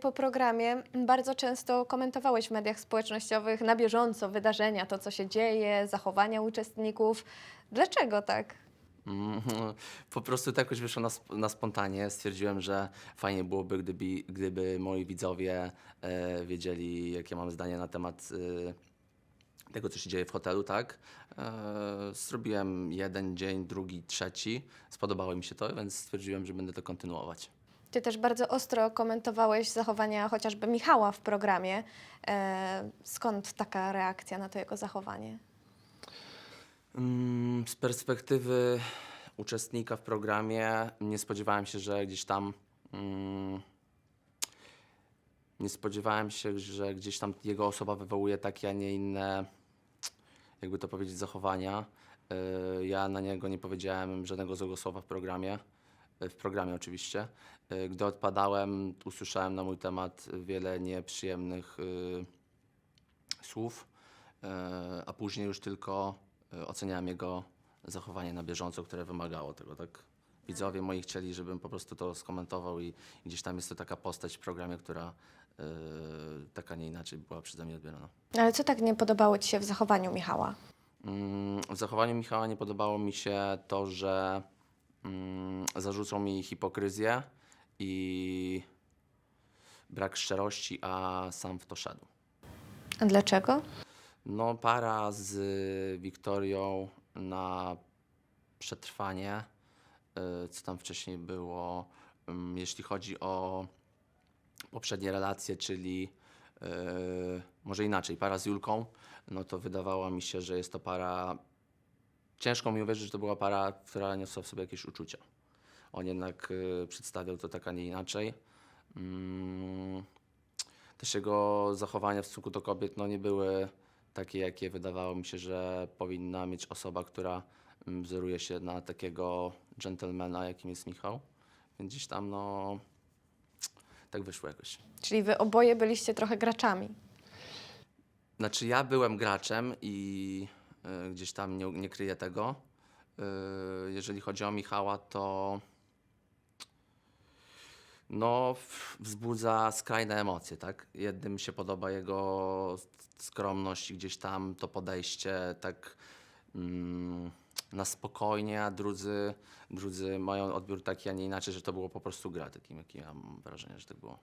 Po programie bardzo często komentowałeś w mediach społecznościowych na bieżąco wydarzenia, to co się dzieje, zachowania uczestników. Dlaczego tak? Mm, Po prostu to jakoś wyszło na, sp- na spontanie. Stwierdziłem, że fajnie byłoby, gdyby, gdyby moi widzowie e, wiedzieli, jakie mam zdanie na temat e, tego, co się dzieje w hotelu, tak? E, zrobiłem jeden dzień, drugi, trzeci. Spodobało mi się to, więc stwierdziłem, że będę to kontynuować. Ty też bardzo ostro komentowałeś zachowania chociażby Michała w programie. E, skąd taka reakcja na to jego zachowanie? Mm, Z perspektywy uczestnika w programie nie spodziewałem się, że gdzieś tam. Mm, nie spodziewałem się, że gdzieś tam jego osoba wywołuje takie, a nie inne, jakby to powiedzieć, zachowania. Y, Ja na niego nie powiedziałem żadnego złego słowa w programie. W programie oczywiście. Y, Gdy odpadałem, usłyszałem na mój temat wiele nieprzyjemnych y, słów, e, a później już tylko e, oceniałem jego zachowanie na bieżąco, które wymagało tego, tak? Widzowie moi chcieli, żebym po prostu to skomentował i, i gdzieś tam jest to taka postać w programie, która e, taka nie inaczej była przeze mnie odbierana. Ale co tak nie podobało Ci się w zachowaniu Michała? Mm, W zachowaniu Michała nie podobało mi się to, że mm, zarzucał mi hipokryzję i brak szczerości, a sam w to szedł. A dlaczego? No, para z Wiktorią na przetrwanie, y, co tam wcześniej było, ym, jeśli chodzi o poprzednie relacje, czyli y, może inaczej, para z Julką, no to wydawało mi się, że jest to para. Ciężko mi uwierzyć, że to była para, która niosła w sobie jakieś uczucia. On jednak y, przedstawiał to tak, a nie inaczej. Mm, też jego zachowania w stosunku do kobiet no, nie były takie, jakie wydawało mi się, że powinna mieć osoba, która mm, wzoruje się na takiego dżentelmena, jakim jest Michał. Więc gdzieś tam, no, tak wyszło jakoś. Czyli Wy oboje byliście trochę graczami. Znaczy, ja byłem graczem i gdzieś tam nie, nie kryję tego. Y, jeżeli chodzi o Michała, to no, wzbudza skrajne emocje, tak? Jednym się podoba jego skromność i gdzieś tam to podejście tak mm, na spokojnie, a drudzy, drudzy mają odbiór taki, a nie inaczej, że to było po prostu gra, takim, jakim ja mam wrażenie, że tak było.